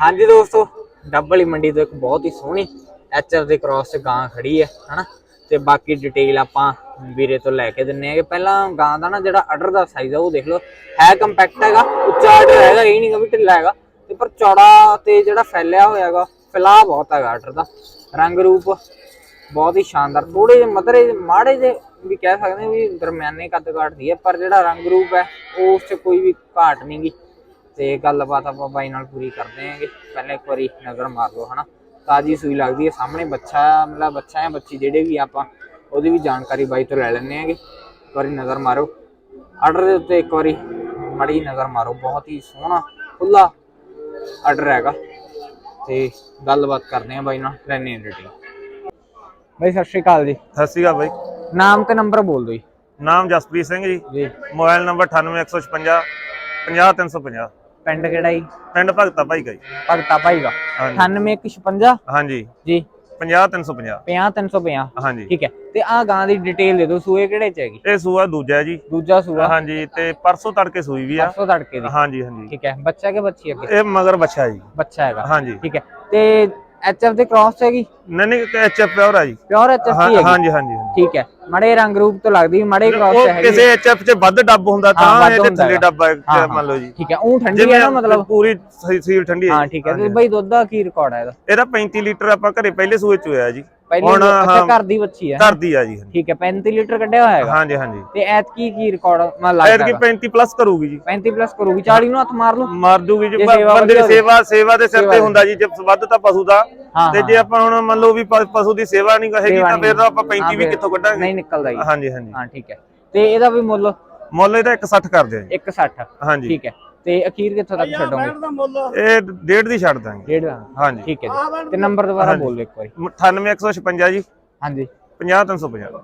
ਹਾਂਜੀ ਦੋਸਤੋ, ਡੱਬਲੀ ਮੰਡੀ ਤੋਂ ਇੱਕ ਬਹੁਤ ਹੀ ਸੋਹਣੀ ਐਚਐਫ ਦੇ ਕ੍ਰਾਸ 'ਚ ਗਾਂ ਖੜੀ ਹੈ, ਹਨਾ? ਤੇ ਬਾਕੀ ਡਿਟੇਲ ਆਪਾਂ ਵੀਰੇ ਤੋਂ ਲੈ ਕੇ ਦਿੰਨੇ ਆਗੇ ਪਹਿਲਾਂ ਗਾਂ ਦਾ ਨਾ ਜਿਹੜਾ ਆਰਡਰ ਦਾ ਸਾਈਜ਼ ਆ, ਉਹ ਦੇਖ ਲਓ। ਹੈ ਕੰਪੈਕਟ ਹੈਗਾ, ਉੱਚਾ ਆਰਡਰ ਹੈਗਾ, ਇਹ ਨਹੀਂਗਾ ਵੀ ਢਿੱਲਾ ਹੈਗਾ। ਤੇ ਪਰ ਚੌੜਾ ਤੇ ਜਿਹੜਾ ਫੈਲਿਆ ਹੋਇਆ ਹੈਗਾ ਫੈਲਾਅ ਬਹੁਤ ਹੈਗਾ ਆਰਡਰ ਦਾ। ਰੰਗ ਰੂਪ ਬਹੁਤ ਹੀ ਸ਼ਾਨਦਾਰ ਥੋੜੇ ਜਿਹੇ ਮਧਰੇ, ਮਾੜੇ ਜਿਹੇ ਵੀ ਕਹਿ ਸਕਦੇ ਹਾਂ ਵੀ ਦਰਮਿਆਨੇ ਕੱਦ ਕਾਠ ਦੀ ਹੈ, ਪਰ ਜਿਹੜਾ ਰੰਗ ਰੂਪ ਹੈ ਉਹ ਉਸ 'ਚ ਕੋਈ ਵੀ ਘਾਟ ਨਹੀਂਗੀ ਤੇ ਗੱਲਬਾਤ ਆਪਾਂ ਬਾਈ ਨਾਲ ਪੂਰੀ ਕਰਦੇ ਆਂਗੇ। ਪਹਿਲਾਂ ਇੱਕ ਵਾਰੀ ਨਜ਼ਰ ਮਾਰ ਲਓ ਹਨਾ? ਤਾਜੀ ਸੂਈ ਲੱਗਦੀ ਹੈ ਸਾਹਮਣੇ ਬੱਚਾ ਮਤਲਬ ਬੱਚਾ ਹੈ ਬੱਚੀ ਜਿਹੜੇ ਵੀ ਆਪਾਂ ਉਹਦੀ ਵੀ ਜਾਣਕਾਰੀ ਬਾਈ ਤੋਂ ਲੈ ਲੈਂਦੇ ਆਂਗੇ। ਇੱਕ ਵਾਰੀ ਨਜ਼ਰ ਮਾਰੋ। ਆਰਡਰ ਦੇ ਉੱਤੇ ਇੱਕ ਵਾਰੀ ਮੜੀ ਨਜ਼ਰ ਮਾਰੋ ਬਹੁਤ ਹੀ ਸੋਹਣਾ ਖੁੱਲਾ ਆਰਡਰ ਹੈਗਾ। ਤੇ ਗੱਲਬਾਤ ਕਰਦੇ ਆਂ ਬਾਈ ਨਾਲ ਲੈਣੇ ਡਿਟੇਲ ਬਾਈ ਸਤਿ ਸ਼੍ਰੀ ਅਕਾਲ ਜੀ। ਸਤਿ ਸ਼੍ਰੀ ਅਕਾਲ ਬਾਈ। ਨਾਮ ਤੇ ਨੰਬਰ ਬੋਲ ਦਿਓ ਜੀ। ਨਾਮ ਜਸਪ੍ਰੀਤ ਸਿੰਘ ਜੀ। ਜੀ। ਮੋਬਾਈਲ ਨੰਬਰ 98156 50350 ਪਿੰਡ ਕਿਹੜਾ ਜੀ? ਪਿੰਡ ਭਗਤਾ ਭਾਈ ਗਈ ਭਗਤਾ ਭਾਈ ਦਾ। ਹਾਂਜੀ। 9856 ਹਾਂਜੀ। ਜੀ। 50350 50350 ਹਾਂਜੀ। ਠੀਕ ਹੈ। ਤੇ ਆ ਗਾਂ ਦੀ ਡਿਟੇਲ ਦੇ ਦਿਓ ਸੂਏ ਕਿਹੜੇ ਚ ਹੈਗੀ? ਇਹ ਸੂਆ ਦੂਜਾ ਹੈ ਜੀ। ਦੂਜਾ ਸੂਆ। ਹਾਂਜੀ ਤੇ ਪਰਸੋਂ ਤੜਕੇ ਸੂਈ ਵੀ ਆ। ਪਰਸੋਂ ਤੜਕੇ ਦੀ। ਹਾਂਜੀ ਹਾਂਜੀ। ਠੀਕ ਹੈ। ਬੱਚਾ ਕਿ ਬੱਚੀ ਅੱਗੇ? ਇਹ ਮਗਰ ਬੱਚਾ ਜੀ। ਬੱਚਾ ਹੈਗਾ। ਹਾਂਜੀ। ਠੀਕ ਹੈ। ਤੇ ਐਚਐਫ ਦੇ ਕ੍ਰਾਸ ਹੈਗੀ? ਨਹੀਂ ਨਹੀਂ ਐਚਐਫ ਪਿਓਰ ਆ ਜੀ। ਪਿਓਰ ਐਚਐਫ ਦੀ ਹੈਗੀ? ਹਾਂਜੀ ਹਾਂਜੀ। ਠੀਕ ਹੈ। ਮੜੇ ਰੰਗ ਰੂਪ ਤੋਂ ਲੱਗਦੀ ਮੜੇ ਕ੍ਰਾਸ ਚ ਹੈਗੀ ਕਿਸੇ ਐਚਐਫ 'ਚ ਵੱਧ ਡੱਬ ਹੁੰਦਾ ਤਾਂ ਹੁੰਦਾ ਥੱਲੇ। ਡੱਬਾ ਹੈ, ਮੰਨ ਲਓ ਜੀ। ਠੀਕ ਹੈ ਉਹ ਠੰਡੀ ਹੈ ਨਾ ਮਤਲਬ। ਪੂਰੀ ਸੀਲ ਠੰਡੀ ਹੈ ਹਾਂ। ਠੀਕ ਹੈ ਤੇ ਬਈ ਦੁੱਧ ਦਾ ਕੀ ਰਿਕਾਰਡ ਹੈ ਇਹਦਾ? ਇਹਦਾ 35 ਲੀਟਰ ਆਪਾਂ ਘਰੇ ਪਹਿਲੇ ਸੂਏ ਚ ਹੋਇਆ ਜੀ। ਹੁਣ ਅੱਛਾ ਹਾਂ ਘਰ ਦੀ ਬੱਚੀ ਹੈ। ਧਰਦੀ ਆ ਜੀ ਠੀਕ ਹੈ 35 ਲੀਟਰ ਕੱਢਿਆ ਹੋਇਆ ਹੈਗਾ। ਹਾਂਜੀ ਹਾਂਜੀ। ਤੇ ਐਤ ਕੀ ਕੀ ਰਿਕਾਰਡ ਮੈਂ ਲੱਗਦਾ ਕੀ 35 ਪਲੱਸ ਕਰੂਗੀ ਜੀ। 35 ਪਲੱਸ ਕਰੂਗੀ। 40 ਨੂੰ ਹੱਥ ਮਾਰ ਲਓ। ਮਾਰ ਦੂਗੀ ਜੀ। ਬੰਦੇ ਦੀ ਸੇਵਾ ਸੇਵਾ ਦੇ ਸਿਰ ਤੇ ਦੀ। ਹੁੰਦਾ ਜੀ। ਜੇ ਵੱਧ ਤਾਂ ਪਸ਼ੂ ਦਾ ਤੇ ਜੇ ਆਪਾਂ ਹੁਣ ਮੰਨ ਲਓ ਵੀ ਪਸ਼ੂ ਦੀ ਸੇਵਾ ਨਹੀਂ ਕਹੇਗੀ ਤਾਂ। ਫਿਰ ਤਾਂ ਆਪਾਂ 35 ਹਾਂ, ਵੀ ਕਿੱਥੋਂ ਕੱਢਾਂਗੇ? ਨਹੀਂ ਨਿਕਲਦਾ ਜੀ। ਹਾਂਜੀ ਹਾਂਜੀ। ਹਾਂ ਠੀਕ ਹੈ। ਤੇ ਇਹਦਾ ਵੀ ਮੁੱਲ? ਮੁੱਲ ਇਹਦਾ 160 ਕਰਦੇ ਆ ਜੀ। 160 ਹਾਂਜੀ। ਠੀਕ ਹੈ। ਤੇ ਅਖੀਰ ਕਿੱਥੋਂ ਤੱਕ ਛੱਡੋਗੇ? ਇਹ ਡੇਢ ਦੀ ਛੱਡ ਦਾਂਗੇ। ਡੇਢ ਦਾ? ਹਾਂਜੀ। ਠੀਕ ਹੈ ਜੀ। ਤੇ ਨੰਬਰ ਦੁਬਾਰਾ ਬੋਲ ਦਿਓ ਇੱਕ ਵਾਰੀ। 98156 ਜੀ। ਹਾਂਜੀ। 50350